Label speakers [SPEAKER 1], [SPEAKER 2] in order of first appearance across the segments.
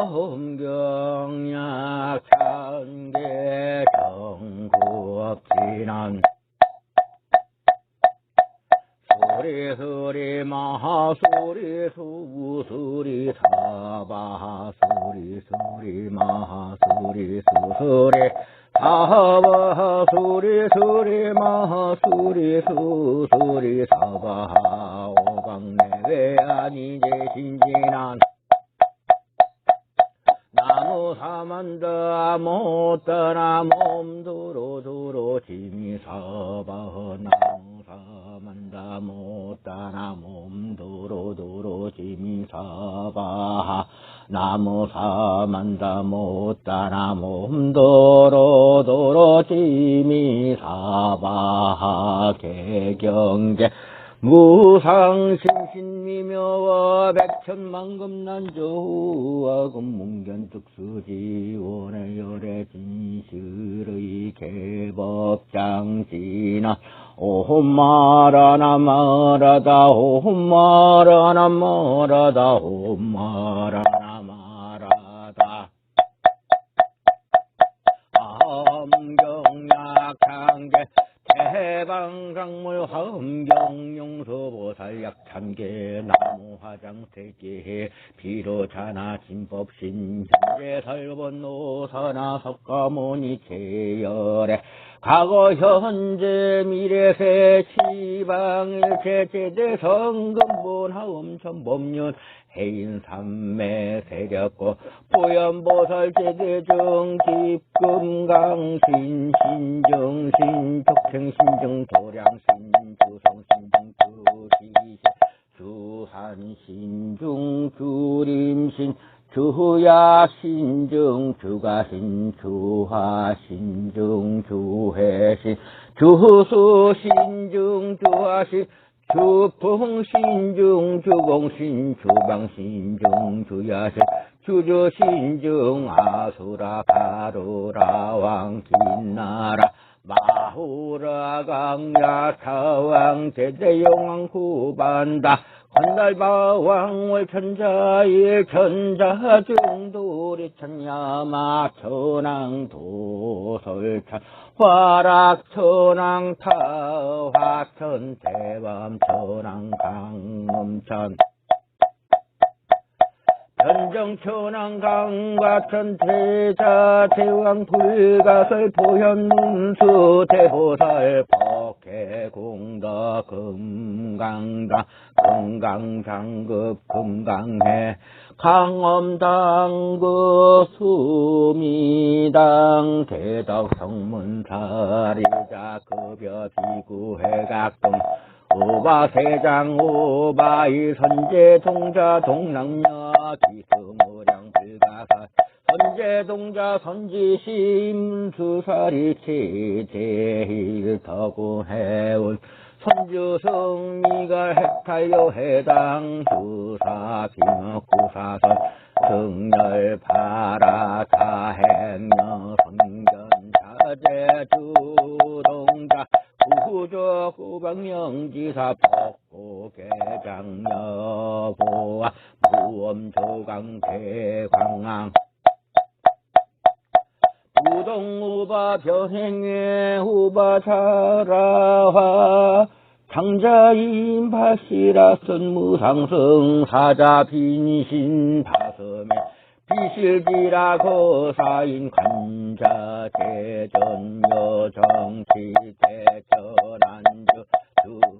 [SPEAKER 1] 엄경약 chan계 정국 진안. 소리 소리 마하소리 수수리 사바 소리 소리 마하소리 수소리 사바 소리 소리 마하소리 수소리 사바 오방내외 아니제 신진한 사만다 못다나 몸도로 도로 짐이 사바 나무 사만다 못다나 몸도로 도로 짐이 사바 나무 사만다 못다나 몸도로 도로 짐이 사바 개경계 무상신신 미묘와 백천만금난조와 금문견특수지원의 열애 진실의 개법장지나. 오마라나 마라다 오마라나 마라다 오마라나 마라다. 암경약창계 대방상물 함경용서보살 약참계 나무화장세계 비로자나 진법신 현재 설본 노사나 석가모니 제열에. 과거 현재 미래세 시방일체 제대 성금본하음 천법륜 해인 삼매 세력고 보현보살 제대중 집금강 신 신정 신 족생신정 도량신 주성신정 주시신 주한신중 주림신 주야신중 주가신 주하신중 주해신 주수신중 주하신 주풍신중 주공신 주방신중 주야신 주주신중 아수라 가루라 왕긴나라 마후라 강야 사왕 제대용왕 후반다 건달바왕월 천자일 천자 중도리 천야마 천왕 도설천 화락 천왕 타화천 대밤 천왕 강음천 변정천왕 강과천 태자 대왕 불가설 보현문수 대보살 법 계공덕 금강당 금강장급 금강해. 강엄당그 수미당 대덕 성문사리자 급여 비구회각동 오바세장 오바이 선제 동자 동랑녀 기수무량 불가사 선제 동자 선지심 수사리 체제일 더구 해운 선주성미가 핵탈요 해당 수사 비먹구사선 승열 파라 자행녀 성견 자제 주동자 구조 구방영지사 복고 개장 여보와 무엄조강 대광왕 부동우바 변행의 후바 자라화. 장자인 바시라선 무상성 사자 빈신 바섬에 비실지라 거사인 관자 대전 여정치 대천안주 주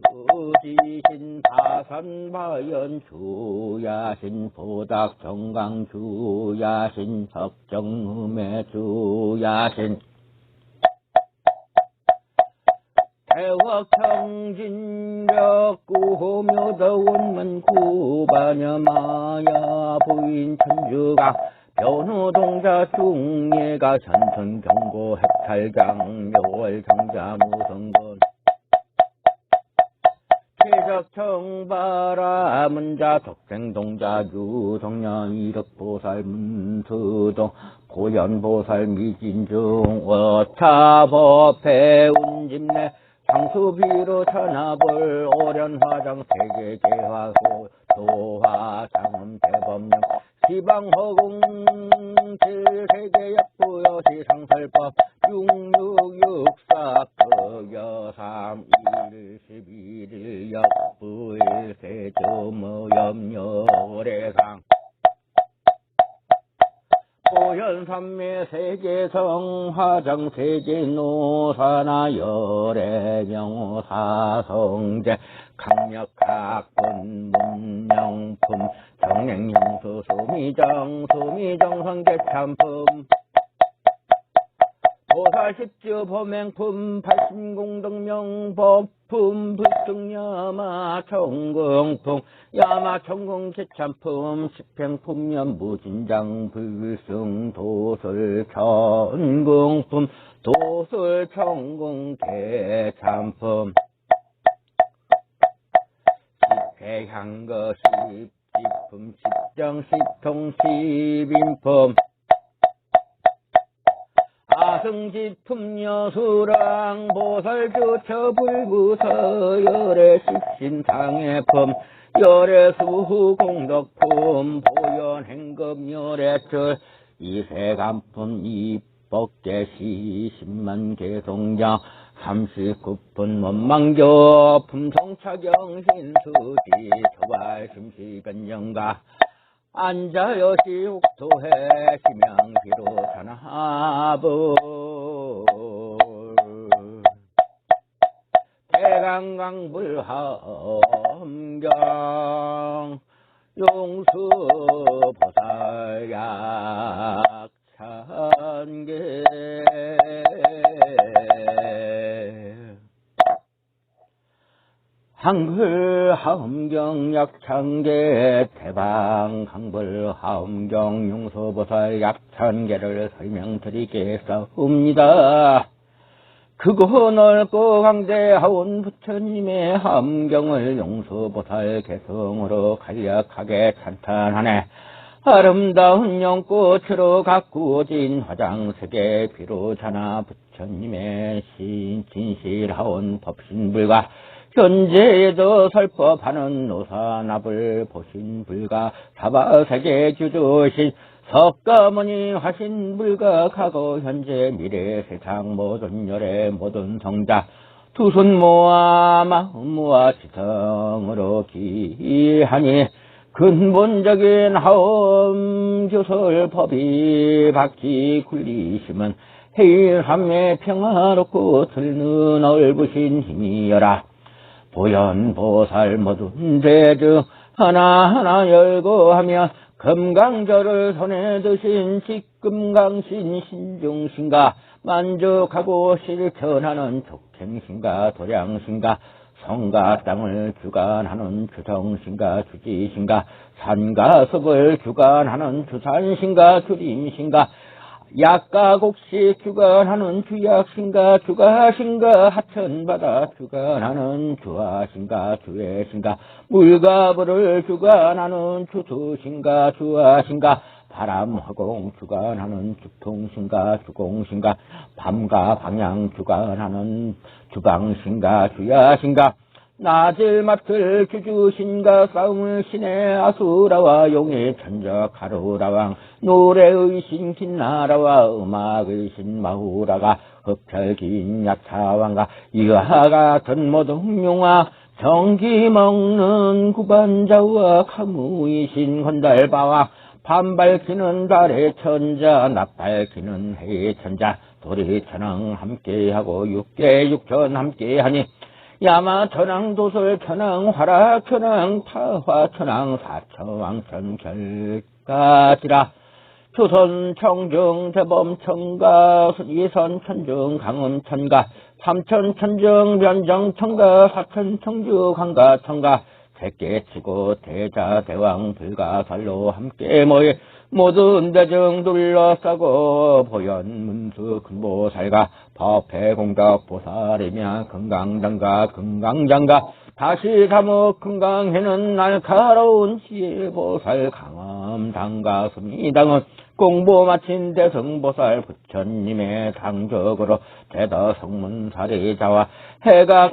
[SPEAKER 1] 지신 사산바연 주야신 보닥 정강 주야신 석정음의 주야신. 대wak청진력 구호묘더원문 구반여마야 부인 천주가 변호동자 중예가 전천경고 핵탈강 묘월 정자 무성건 최적청바라 문자 독생동자 유성년 이력보살 문수동 고연보살 미진중 어차법회 운집내 장수비로 천하볼 오련화장 세계개화고 도화장음 대법령 지방허공 칠세계 약부여 시상설법 육육육사 조모염여래상. 보현산매 세계성 화정 세계노사나 열애명 사성제 강력학군 문명품 정행용수 수미정 수미정 성계참품 보살십주 범행품 팔신공덕명 법품 불승야마 천공품 야마 천공 제참품 십행품 연무진장 불승 도술 천공품 도술 천공 대참품. 십회향거 십지품 십정 십통 십인품 아승지품 여수랑 보살주처 불구서 열애 십신상해품 열애 수후 공덕품 보현행급 열애철 이세간품 이법계시 십만 개송장 삼십구분 원망교 품성차경 신수지 저발 심시변영가 앉아여시 옥토해 심양기로 전하부. 대강강불함경 용수 보살 한글 하음경 약찬계 대방 한글 하음경 용서보살 약찬계를 설명드리겠사옵니다. 크고 넓고 강대하온 부처님의 함경을 용서보살 개성으로 간략하게 찬탄하네. 아름다운 연꽃으로 가꾸어진 화장색의 비로자나 부처님의 신, 진실하온 법신불가 현재에도 설법하는 노사납을 보신 불가 사바세계 주주신 석가모니 하신 불가 과거 현재 미래 세상 모든 열의 모든 성자 두 손 모아 마음 모아 지성으로 기하니 근본적인 하엄 교설 법이 박지 굴리심은 해일함에 평화롭고 들는 넓으신 힘이여라 보현보살 모든 대중 하나하나 열고 하며 금강절을 손에 드신 직금강신 신중신가 만족하고 실천하는 족행신가 도량신가 성가 땅을 주관하는 주성신가 주지신가 산과 섭을 주관하는 주산신가 주림신가 약과 곡식 주관하는 주약신가 주가신가 하천바다 주관하는 주하신가 주애신가 물과 불을 주관하는 주수신가 주하신가 바람화공 주관하는 주통신가 주공신가 밤과 방향 주관하는 주방신가 주야신가 낮을 맡을 주주신가 싸움을 신의 아수라와 용의 천적 가루라왕 노래의 신 긴나라와 음악의 신 마후라가 흡혈긴 약차왕가 이와 같은 모든 용화 정기 먹는 구반자와 카무의 신 건달바와 밤 밝히는 달의 천자 낮 밝히는 해의 천자 도리천왕 함께하고 육계 육천 함께하니 야마 천왕 도솔 천왕 화라 천왕 타화 천왕 사천왕 천 결까지라. 조선 청중 대범 청가 예선 천중 강음 천가 삼천 천중 변정 청가 사천 청주 강가 청가 새끼치고 대자 대왕 불가 살로 함께 모여 모든 대중 둘러싸고 보현문수 근보살가 법회 공덕 보살이며 금강장가 금강장가. 다시 감옥 금강해는 날카로운 지혜보살 강엄 당가 수미당은 공부 마친 대성보살 부처님의 당적으로 대다성문사리자와 해가